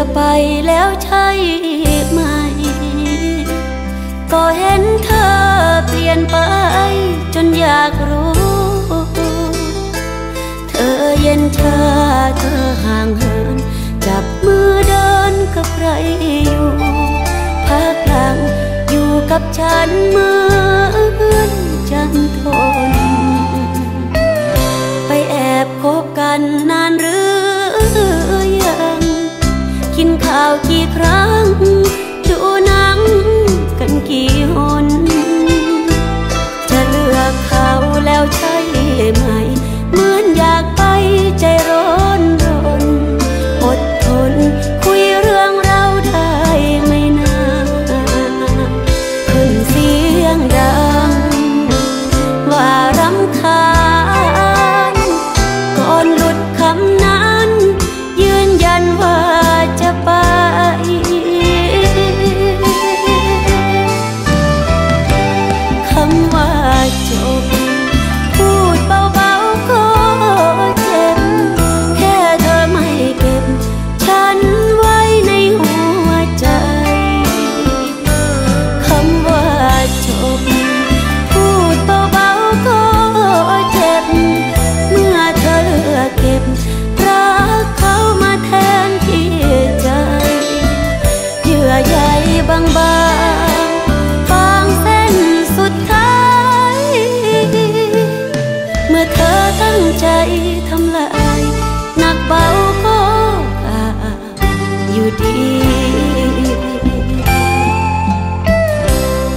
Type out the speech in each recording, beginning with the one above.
ะไปแล้วใช่ไหม ก็เห็นเธอเปลี่ยนไป จนอยากรู้ เธอเย็นชาเธอห่างเหิน จับมือเดินกับใครอยู่พักหลังอยู่กับฉันเหมือนจันทน ไปแอบคบกันนานหรื ครั้ง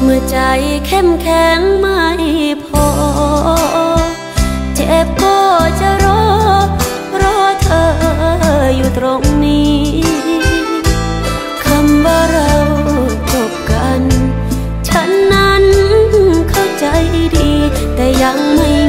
เมื่อใจเข้มแข็งไม่พอ เจ็บก็จะรอ รอเธออยู่ตรงนี้คำว่าเราจบกัน ฉันนั้นเข้าใจดี แต่ยังไม่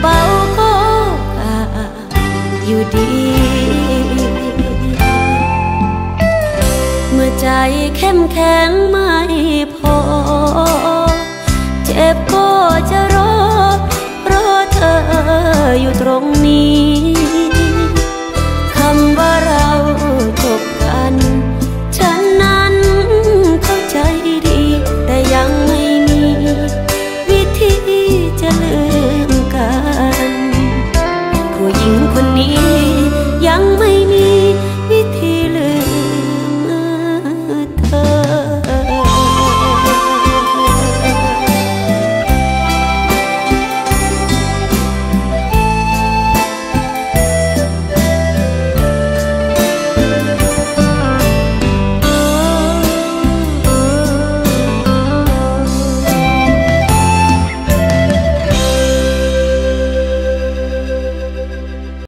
เบาก็อาอยู่ดี เมื่อใจเข้มแข็งไม่พอ เจ็บก็จะรอรอเธออยู่ตรงนี้